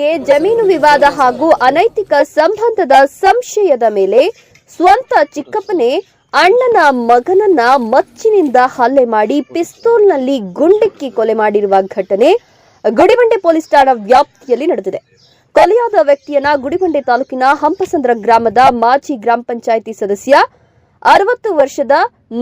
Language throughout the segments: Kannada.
ಜಮೀನು ವಿವಾದ ಹಾಗೂ ಅನೈತಿಕ ಸಂಬಂಧದ ಸಂಶಯದ ಮೇಲೆ ಸ್ವಂತ ಚಿಕ್ಕಪ್ಪನೇ ಅಣ್ಣನ ಮಗನನ್ನ ಮಚ್ಚಿನಿಂದ ಹಲ್ಲೆ ಮಾಡಿ ಪಿಸ್ತೂಲ್ನಲ್ಲಿ ಗುಂಡಿಕ್ಕಿ ಕೊಲೆ ಮಾಡಿರುವ ಘಟನೆ ಗುಡಿಬಂಡೆ ಪೊಲೀಸ್ ಠಾಣಾ ವ್ಯಾಪ್ತಿಯಲ್ಲಿ ನಡೆದಿದೆ. ಕೊಲೆಯಾದ ವ್ಯಕ್ತಿಯನ್ನ ಗುಡಿಬಂಡೆ ತಾಲೂಕಿನ ಹಂಪಸಂದ್ರ ಗ್ರಾಮದ ಮಾಜಿ ಗ್ರಾಮ ಪಂಚಾಯಿತಿ ಸದಸ್ಯ ಅರವತ್ತು ವರ್ಷದ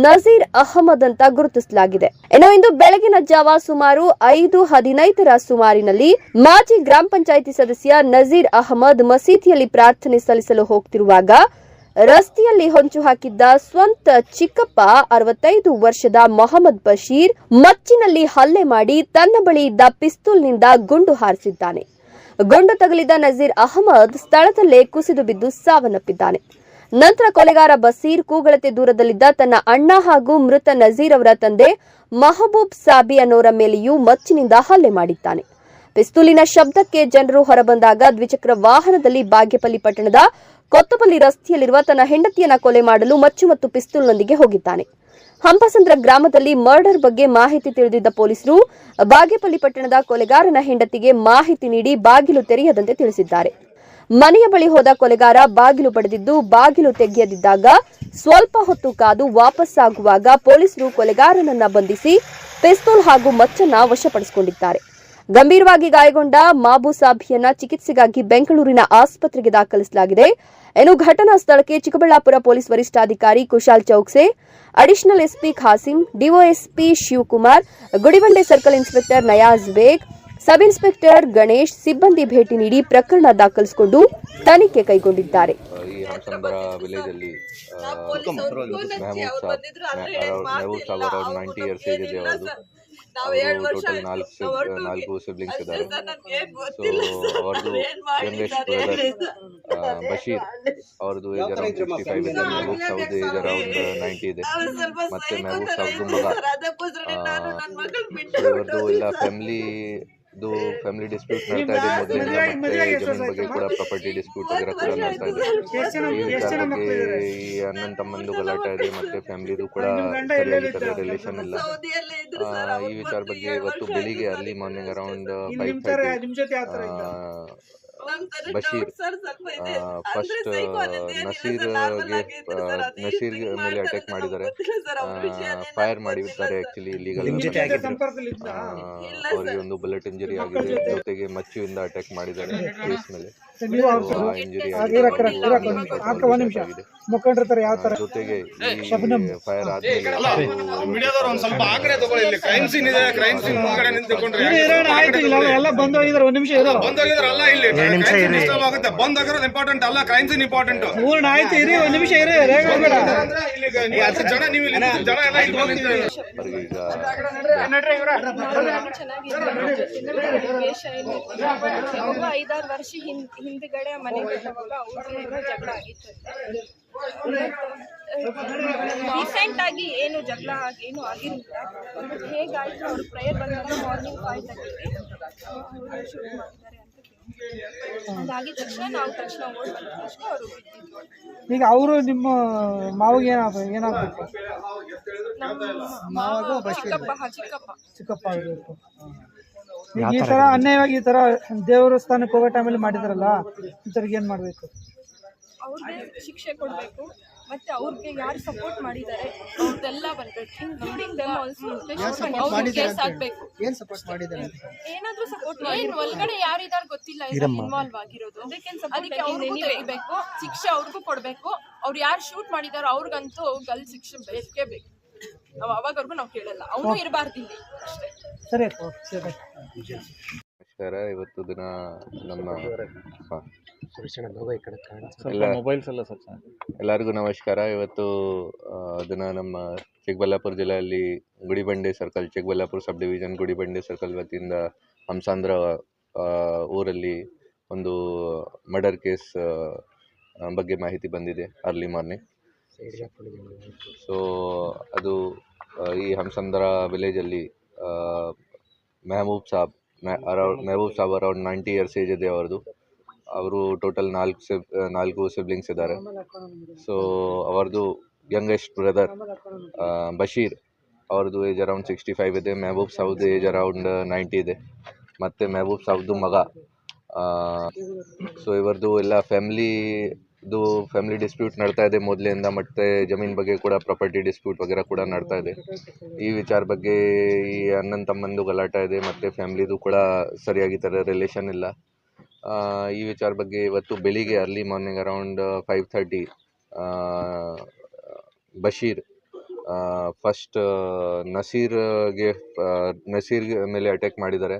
ನಜೀರ್ ಅಹಮದ್ ಅಂತ ಗುರುತಿಸಲಾಗಿದೆ. ಇನ್ನು ಇಂದು ಬೆಳಗಿನ ಜಾವ ಸುಮಾರು ಐದು ಹದಿನೈದರ ಸುಮಾರಿನಲ್ಲಿ ಮಾಜಿ ಗ್ರಾಮ ಪಂಚಾಯಿತಿ ಸದಸ್ಯ ನಜೀರ್ ಅಹಮದ್ ಮಸೀದಿಯಲ್ಲಿ ಪ್ರಾರ್ಥನೆ ಸಲ್ಲಿಸಲು ಹೋಗ್ತಿರುವಾಗ ರಸ್ತೆಯಲ್ಲಿ ಹೊಂಚು ಹಾಕಿದ್ದ ಸ್ವಂತ ಚಿಕ್ಕಪ್ಪ ಅರವತ್ತೈದು ವರ್ಷದ ಮೊಹಮ್ಮದ್ ಬಶೀರ್ ಮಚ್ಚಿನಲ್ಲಿ ಹಲ್ಲೆ ಮಾಡಿ ತನ್ನ ಬಳಿ ಇದ್ದ ಪಿಸ್ತೂಲ್ನಿಂದ ಗುಂಡು ಹಾರಿಸಿದ್ದಾನೆ. ಗುಂಡು ತಗುಲಿದ ನಜೀರ್ ಅಹಮದ್ ಸ್ಥಳದಲ್ಲೇ ಕುಸಿದು ಬಿದ್ದು ಸಾವನ್ನಪ್ಪಿದ್ದಾನೆ. ನಂತರ ಕೊಲೆಗಾರ ಬಸೀರ್ ಕೂಗಳತೆ ದೂರದಲ್ಲಿದ್ದ ತನ್ನ ಅಣ್ಣ ಹಾಗೂ ಮೃತ ನಜೀರ್ ಅವರ ತಂದೆ ಮಹಬೂಬ್ ಸಾಬಿ ಅನ್ನೋರ ಮೇಲೆಯೂ ಮಚ್ಚಿನಿಂದ ಹಲ್ಲೆ ಮಾಡಿದ್ದಾನೆ. ಪಿಸ್ತೂಲಿನ ಶಬ್ದಕ್ಕೆ ಜನರು ಹೊರಬಂದಾಗ ದ್ವಿಚಕ್ರ ವಾಹನದಲ್ಲಿ ಬಾಗೇಪಲ್ಲಿ ಪಟ್ಟಣದ ಕೊತ್ತಪಲ್ಲಿ ರಸ್ತೆಯಲ್ಲಿರುವ ತನ್ನ ಹೆಂಡತಿಯನ್ನ ಕೊಲೆ ಮಾಡಲು ಮಚ್ಚು ಮತ್ತು ಪಿಸ್ತೂಲ್ನೊಂದಿಗೆ ಹೋಗಿದ್ದಾನೆ. ಹಂಪಸಂದ್ರ ಗ್ರಾಮದಲ್ಲಿ ಮರ್ಡರ್ ಬಗ್ಗೆ ಮಾಹಿತಿ ತಿಳಿದಿದ್ದ ಪೊಲೀಸರು ಬಾಗೇಪಲ್ಲಿ ಪಟ್ಟಣದ ಕೊಲೆಗಾರನ ಹೆಂಡತಿಗೆ ಮಾಹಿತಿ ನೀಡಿ ಬಾಗಿಲು ತೆರೆಯದಂತೆ ತಿಳಿಸಿದ್ದಾರೆ. ಮನೆಯ ಬಳಿ ಹೋದ ಕೊಲೆಗಾರ ಬಾಗಿಲು ಪಡೆದಿದ್ದು ಬಾಗಿಲು ತೆಗೆಯದಿದ್ದಾಗ ಸ್ವಲ್ಪ ಹೊತ್ತು ಕಾದು ವಾಪಸ್ಸಾಗುವಾಗ ಪೊಲೀಸರು ಕೊಲೆಗಾರನನ್ನ ಬಂಧಿಸಿ ಪಿಸ್ತೂಲ್ ಹಾಗೂ ಮಚ್ಚನ್ನ ವಶಪಡಿಸಿಕೊಂಡಿದ್ದಾರೆ. ಗಂಭೀರವಾಗಿ ಗಾಯಗೊಂಡ ಮಾಬು ಸಾಬಿಯನ್ನ ಚಿಕಿತ್ಸೆಗಾಗಿ ಬೆಂಗಳೂರಿನ ಆಸ್ಪತ್ರೆಗೆ ದಾಖಲಿಸಲಾಗಿದೆ. ಇನ್ನು ಘಟನಾ ಸ್ಥಳಕ್ಕೆ ಚಿಕ್ಕಬಳ್ಳಾಪುರ ಪೊಲೀಸ್ ವರಿಷ್ಠಾಧಿಕಾರಿ Kushal Chowkse, additional SP Khasim DySP Shivakumar, Gudibande circle inspector Nayaz Baig sub inspector Ganesh ಸಿಬ್ಬಂದಿ ಭೇಟಿ ನೀಡಿ ಪ್ರಕರಣ ದಾಖಲಿಸಿಕೊಂಡು ತನಿಖೆ ಕೈಗೊಂಡಿದ್ದಾರೆ. ಈ ಹಂಸಂದ್ರ ವಿಲೇಜ್ ಅಲ್ಲಿ ನೈಂಟಿ ಇಯರ್ಸ್ ಏಜ್ ಇದೆ ಅವ್ರದ್ದು. ಅವರು ಟೋಟಲ್ ನಾಲ್ಕು ನಾಲ್ಕು ಸಿಬ್ಲಿಂಗ್ಸ್ ಇದ್ದಾರೆ. ಸೊ ಅವ್ರದ್ದು ಯಂಗೆಸ್ಟ್ ಬ್ರದರ್ ಬಶೀರ್ ಅವ್ರದ್ದು ಏಜ್ ಅರೌಂಡ್ ಫಿಫ್ಟಿ ಫೈವ್ ಇದೆ ಮೆಹಬೂಬ್ ಸಾಬ್ದು ಏಜ್ ಅರೌಂಡ್ ನೈಂಟಿ ಇದೆ. ಮತ್ತೆ ಮೆಹಬೂಬ್ ಸಾಬ್ದು ಮಗ ಇವ್ರದ್ದು ಇಲ್ಲ ಫ್ಯಾಮಿಲಿ ಇದು ಫ್ಯಾಮಿಲಿ ಡಿಸ್ಪ್ಯೂಟ್ ನಡ್ತಾ ಇದೆ ಮೊದಲಿಂದ ಮತ್ತೆ ಜಮೀನ್ ಬಗ್ಗೆ ಕೂಡ ಪ್ರಾಪರ್ಟಿ ಡಿಸ್ಪ್ಯೂಟ್ ವಗೇರೆ ಕೂಡ ನಡ್ತಾ ಇದೆ ಈ ವಿಚಾರ ಬಗ್ಗೆ ಈ ಅಣ್ಣನ ತಮ್ಮಂದು ಗಲಾಟೆ ಇದೆ ಮತ್ತೆ ಫ್ಯಾಮಿಲಿದು ಕೂಡ ಸರಿಯಾಗಿ ಸರಿ ರಿಲೇಷನ್ ಇಲ್ಲ. ಈ ವಿಚಾರ ಬಗ್ಗೆ ಇವತ್ತು ಬೆಳಿಗ್ಗೆ early morning around five thirty Basheer first ನಸೀರ್ಗೆ Naseer ಮೇಲೆ ಅಟ್ಯಾಕ್ ಮಾಡಿದ್ದಾರೆ. ಫೈರ್ ಮಾಡಿದ್ದಾರೆ ಆಕ್ಚುಲಿ ಇಲ್ಲಿಗಲ್ ಅವರಿಗೆ ಒಂದು ಬುಲೆಟ್ ಇಂಜರಿ ಆಗಿದೆ ಜೊತೆಗೆ ಮಚ್ಚುವಿಂದ ಅಟ್ಯಾಕ್ ಮಾಡಿದ್ದಾರೆ ಫೇಸ್ ಮೇಲೆ. ಇಂಜುರಿ So, ಆ ಇಂಜರಿ ಒಂದ್ ನಿಮಿಷ ಮುಖಂಡ್ರ ಯಾವ ತರ ಜೊತೆಗೆ ಫೈರ್ ಆದ್ಮೇಲೆ ಮೀಡಿಯಾದವ್ರು ಒಂದ್ ಸ್ವಲ್ಪ ಆ ಕಡೆ ತಗೊಳ್ಳಿ ಇಲ್ಲಿ ಕ್ರೈಮ್ ಸೀನ್ ಇದೆ ಕ್ರೈಮ್ ಸೀನ್ ಮುಂದ್ಗಡೆ ನಿಂತ್ಕೊಂಡ್ರೆ ಎಲ್ಲ ಬಂದು ಹೋಗಿದಾರೆ ಒಂದ್ ನಿಮಿಷ ಇರೋ. ಬಂದೋಗಿದ್ರಲ್ಲ ಇಲ್ಲಿ. crime ಬಂದೋಗಿರೋದು ಇಂಪಾರ್ಟೆಂಟ್ ಅಲ್ಲ ಕ್ರೈಮ್ ಸೀನ್ ಇಂಪಾರ್ಟೆಂಟ್ ಪೂರ್ಣ ಆಯ್ತು ಇರಿ ಒಂದ್ ನಿಮಿಷ ಇರಿ ರೇಗ್ ಹೋಗ್ಬೇಡ ಇಲ್ಲಿ ಜನ ನೀವು ಜನ ಎಲ್ಲ ಇಲ್ಲಿ ಅವಾಗ ಐದಾರು ವರ್ಷ ಹಿಂದ್ ಹಿಂದ್ಗಡೆ ಮನೆ ಬಿಟ್ಟವಾಗ ಅವ್ರಿಗೆ ಜಗಳ ಆಗಿತ್ತು ರೀಸೆಂಟ್ ಆಗಿ ಏನು ಜಗಳ ಆಗಿ ಏನು ಆಗಿರಲಿಲ್ಲ. ಹೇಗಾಯ್ತು? ಅವ್ರ ಪ್ರೇಯರ್ ಬಂದಾಗ ಮಾರ್ನಿಂಗ್ ಫೈವ್ ತರ್ಟಿಗೆ ಶುರು ಮಾಡ್ತಾರೆ. ಅದಾಗಿದ ತಕ್ಷಣ ನಾವು ತಕ್ಷಣ ಓಡ್ ಬಂದ ತಕ್ಷಣ ಅವರು ಬಿದ್ದಿದ್ರು ಈಗ ಅವರು ನಿಮ್ಮ ಮಾವಿಗೆ ಏನಾಗ ಏನಾಗ್ಬೇಕು? ನಮ್ಮ ಮಾವ ಚಿಕ್ಕಪ್ಪ ಹಾ, ಚಿಕ್ಕಪ್ಪ. ಚಿಕ್ಕಪ್ಪ. ಆಗಬೇಕು ಈಗ ಈ ತರ ಅನ್ಯಾಯವಾಗಿ ಈ ತರ ದೇವರ ಸ್ಥಾನಕ್ಕೆ ಹೋಗೋ ಟೈಮಲ್ಲಿ ಮಾಡಿದಾರಲ್ಲ ಇಂಥವ್ರಿಗೆ ಏನ್ ಮಾಡ್ಬೇಕು? ಅವ್ರಿಗೆ ಶಿಕ್ಷೆ ಕೊಡಬೇಕು. ಮತ್ತೆ ಅವ್ರಿಗೆ ಯಾರು ಸಪೋರ್ಟ್ ಮಾಡಿದ್ದಾರೆ ಅವ್ರದ್ದೆಲ್ಲ ಬಂದ್ಬಿಟ್ಟು ಇನ್ಕ್ಲೂಡಿಂಗ್ ದೆಮ್ ಆಲ್ಸೋ ಅವ್ರಿಗೆ ಕೇಸ್ ಆಗ್ಬೇಕು. ಏನ್ ಸಪೋರ್ಟ್ ಮಾಡಿದ್ದಾರೆ ಏನಾದ್ರೂ ಸಪೋರ್ಟ್ ಒಳಗಡೆ ಯಾರಿದಾರು ಗೊತ್ತಿಲ್ಲ ಇನ್ವಾಲ್ವ್ ಆಗಿರೋದು. ಅದಕ್ಕೆ ಅವ್ರಿಗೂ ತೆಗಿಬೇಕು ಶಿಕ್ಷೆ ಅವ್ರಿಗೂ ಕೊಡ್ಬೇಕು. ಅವ್ರು ಯಾರು ಶೂಟ್ ಮಾಡಿದಾರೋ ಅವ್ರಿಗಂತೂ ಗಲ್ ಶಿಕ್ಷೆ ಬೇಕೇ ಬೇಕು. ನಾವು ಅವಾಗವರೆಗೂ ನಾವು ಕೇಳಲ್ಲ. ಅವನು ಇರಬಾರ್ದು ಇಲ್ಲಿ ಅಷ್ಟೇ. ಸರಿ. ನಮಸ್ಕಾರ. ಇವತ್ತು ದಿನ ನಮ್ಮ ಮೊಬೈಲ್ಸ್ ಎಲ್ಲ ಎಲ್ಲರಿಗೂ ನಮಸ್ಕಾರ. ಇವತ್ತು ಆ, ದಿನ ನಮ್ಮ ಚಿಕ್ಕಬಳ್ಳಾಪುರ ಜಿಲ್ಲೆಯಲ್ಲಿ Gudibande circle Chikkaballapur sub division Gudibande circle ವತಿಯಿಂದ ಹಂಸಾಂಧ್ರ ಆ, ಊರಲ್ಲಿ ಒಂದು ಮರ್ಡರ್ ಕೇಸ್ ಬಗ್ಗೆ ಮಾಹಿತಿ ಬಂದಿದೆ ಅರ್ಲಿ ಮಾರ್ನಿಂಗ್. ಸೊ ಅದು ಆ, ಈ ಹಂಸಂದ್ರ ವಿಲೇಜಲ್ಲಿ Mehboob Saab around Mehboob Saab around ninety years age ಇದೆ ಅವ್ರದ್ದು. ಅವರು ಟೋಟಲ್ ನಾಲ್ಕು ಸಿಬ್ ನಾಲ್ಕು ಸಿಬ್ಲಿಂಗ್ಸ್ ಇದ್ದಾರೆ. ಸೊ ಅವ್ರದ್ದು ಯಂಗೆಸ್ಟ್ ಬ್ರದರ್ ಬಶೀರ್ ಅವ್ರದ್ದು ಏಜ್ ಅರೌಂಡ್ ಸಿಕ್ಸ್ಟಿ ಫೈವ್ ಇದೆ. ಮೆಹಬೂಬ್ ಸೌದ್ ಏಜ್ ಅರೌಂಡ್ ನೈಂಟಿ ಇದೆ. ಮತ್ತು ಮೆಹಬೂಬ್ ಸಾಬ್ದು ಮಗ ಸೊ ಇವರದು ಎಲ್ಲ ಫ್ಯಾಮ್ಲಿದು ಫ್ಯಾಮಿಲಿ ಡಿಸ್ಪ್ಯೂಟ್ ನಡ್ತಾ ಇದೆ ಮೊದಲಿಂದ. ಮತ್ತು ಜಮೀನ್ ಬಗ್ಗೆ ಕೂಡ ಪ್ರಾಪರ್ಟಿ ಡಿಸ್ಪ್ಯೂಟ್ ವಗೇರ ಕೂಡ ನಡ್ತಾ ಇದೆ. ಈ ವಿಚಾರ ಬಗ್ಗೆ ಈ ಅಣ್ಣನ ತಮ್ಮಂದು ಗಲಾಟೆ ಇದೆ. ಮತ್ತು ಫ್ಯಾಮ್ಲಿದು ಕೂಡ ಸರಿಯಾಗಿ ಥರ ರಿಲೇಷನ್ ಇಲ್ಲ. ಈ ವಿಚಾರ ಬಗ್ಗೆ ಇವತ್ತು ಬೆಳಿಗ್ಗೆ early morning around five thirty Basheer first ನಸೀರ್ಗೆ Naseer ಮೇಲೆ ಅಟ್ಯಾಕ್ ಮಾಡಿದ್ದಾರೆ.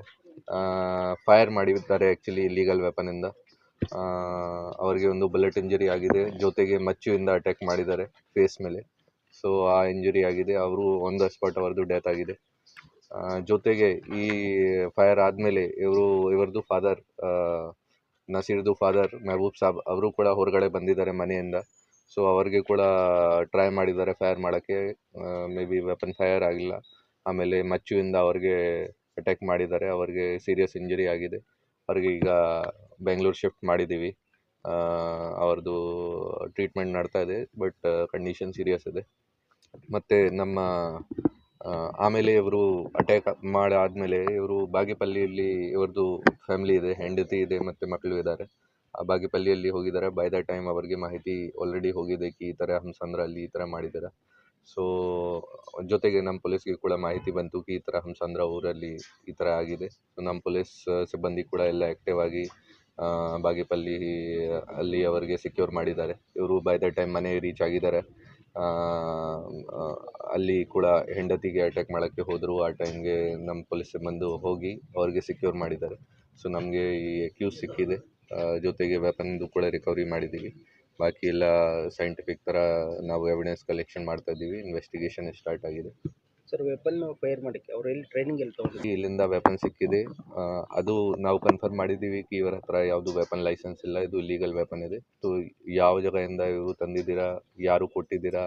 ಫೈರ್ ಮಾಡಿದ್ದಾರೆ ಆ್ಯಕ್ಚುಲಿ ಇಲ್ಲೀಗಲ್ ವೆಪನಿಂದ ಅವರಿಗೆ ಒಂದು ಬುಲೆಟ್ ಇಂಜುರಿ ಆಗಿದೆ. ಜೊತೆಗೆ ಮಚ್ಚುವಿಂದ ಅಟ್ಯಾಕ್ ಮಾಡಿದ್ದಾರೆ ಫೇಸ್ ಮೇಲೆ. ಸೊ ಆ ಇಂಜುರಿ ಆಗಿದೆ. ಅವರು ಆನ್ ದ ಸ್ಪಾಟ್ ಅವರದು ಡೆತ್ ಆಗಿದೆ. ಜೊತೆಗೆ ಈ ಫೈರ್ ಆದಮೇಲೆ ಇವರು, ಇವರದು ಫಾದರ್ ನಸೀರ್ದು ಫಾದರ್ ಮೆಹಬೂಬ್ ಸಾಬ್ ಅವರು ಕೂಡ ಹೊರಗಡೆ ಬಂದಿದ್ದಾರೆ ಮನೆಯಿಂದ. ಸೊ ಅವ್ರಿಗೆ ಕೂಡ ಟ್ರೈ ಮಾಡಿದ್ದಾರೆ ಫೈರ್ ಮಾಡೋಕ್ಕೆ. ಮೇ ಬಿ ವೆಪನ್ ಫೈರ್ ಆಗಿಲ್ಲ. ಆಮೇಲೆ ಮಚ್ಚುವಿಂದ ಅವ್ರಿಗೆ ಅಟ್ಯಾಕ್ ಮಾಡಿದ್ದಾರೆ. ಅವ್ರಿಗೆ ಸೀರಿಯಸ್ ಇಂಜುರಿ ಆಗಿದೆ. ಅವ್ರಿಗೆ ಈಗ ಬೆಂಗಳೂರು ಶಿಫ್ಟ್ ಮಾಡಿದ್ದೀವಿ. ಅವ್ರದ್ದು ಟ್ರೀಟ್ಮೆಂಟ್ ನಡ್ತಾ ಇದೆ ಬಟ್ ಕಂಡೀಷನ್ ಸೀರಿಯಸ್ ಇದೆ. ಮತ್ತು ನಮ್ಮ ಆಮೇಲೆ ಇವರು ಅಟ್ಯಾಕ್ ಮಾಡಿ ಆದಮೇಲೆ ಇವರು ಬಾಗೇಪಲ್ಲಿಯಲ್ಲಿ ಇವ್ರದ್ದು ಫ್ಯಾಮಿಲಿ ಇದೆ, ಹೆಂಡತಿ ಇದೆ ಮತ್ತು ಮಕ್ಕಳು ಇದ್ದಾರೆ ಆ ಬಾಗೇಪಲ್ಲಿಯಲ್ಲಿ ಹೋಗಿದ್ದಾರೆ ಬೈ ದ ಟೈಮ್ ಅವರಿಗೆ ಮಾಹಿತಿ ಆಲ್ರೆಡಿ ಹೋಗಿದೆ ಈ ಥರ ಹಂಸಂದ್ರ ಅಲ್ಲಿ ಈ ಥರ ಮಾಡಿದ್ದಾರೆ ಸೊ ಜೊತೆಗೆ ನಮ್ಮ ಪೊಲೀಸ್ಗೆ ಕೂಡ ಮಾಹಿತಿ ಬಂತು ಕಿ ಈ ಥರ ಹಂಸಂದ್ರ ಊರಲ್ಲಿ ಈ ಥರ ಆಗಿದೆ. ಸೊ ನಮ್ಮ ಪೊಲೀಸ್ ಸಿಬ್ಬಂದಿ ಕೂಡ ಎಲ್ಲ ಆ್ಯಕ್ಟಿವ್ ಆಗಿ ಬಾಗೇಪಲ್ಲಿ, ಅಲ್ಲಿ ಅವರಿಗೆ ಸೆಕ್ಯೂರ್ ಮಾಡಿದ್ದಾರೆ. ಇವರು ಬೈ ದ ಟೈಮ್ ಮನೆ ರೀಚ್ ಆಗಿದ್ದಾರೆ. ಅಲ್ಲಿ ಕೂಡ ಹೆಂಡತಿಗೆ ಅಟ್ಯಾಕ್ ಮಾಡೋಕ್ಕೆ ಹೋದರು. ಆ ಟೈಮ್ಗೆ ನಮ್ಮ ಪೊಲೀಸ್ ಬಂದು ಹೋಗಿ ಅವ್ರಿಗೆ ಸೆಕ್ಯೂರ್ ಮಾಡಿದ್ದಾರೆ. ಸೊ ನಮಗೆ ಈ ಎಕ್ಯೂಸ್ ಸಿಕ್ಕಿದೆ. ಜೊತೆಗೆ ವೆಪನ್ದು ಕೂಡ ರಿಕವರಿ ಮಾಡಿದ್ದೀವಿ. ಬಾಕಿ ಎಲ್ಲ ಸೈಂಟಿಫಿಕ್ ಥರ ನಾವು ಎವಿಡೆನ್ಸ್ ಕಲೆಕ್ಷನ್ ಮಾಡ್ತಾ ಇದ್ದೀವಿ. ಇನ್ವೆಸ್ಟಿಗೇಷನ್ ಸ್ಟಾರ್ಟ್ ಆಗಿದೆ. ಸರ್ ವೆಪನ್ ಫೈರ್ ಮಾಡಕ್ಕೆ, ಅವ್ರು ಎಲ್ಲಿ ಟ್ರೈನಿಂಗ್ ಎಲ್ಲಿ ತೊಗೊಂಡಿದ್ರು? ಇಲ್ಲಿಂದ ವೆಪನ್ ಸಿಕ್ಕಿದೆ. ಅದು ನಾವು ಕನ್ಫರ್ಮ್ ಮಾಡಿದ್ದೀವಿ ಕಿ ಇವರ ಹತ್ರ ಯಾವುದು ವೆಪನ್ ಲೈಸೆನ್ಸ್ ಇಲ್ಲ, ಇದು ಲೀಗಲ್ ವೆಪನ್ ಇದೆ. ಸೊ ಯಾವ ಜಾಗದಿಂದ ಇವರು ತಂದಿದ್ದೀರಾ, ಯಾರು ಕೊಟ್ಟಿದ್ದೀರಾ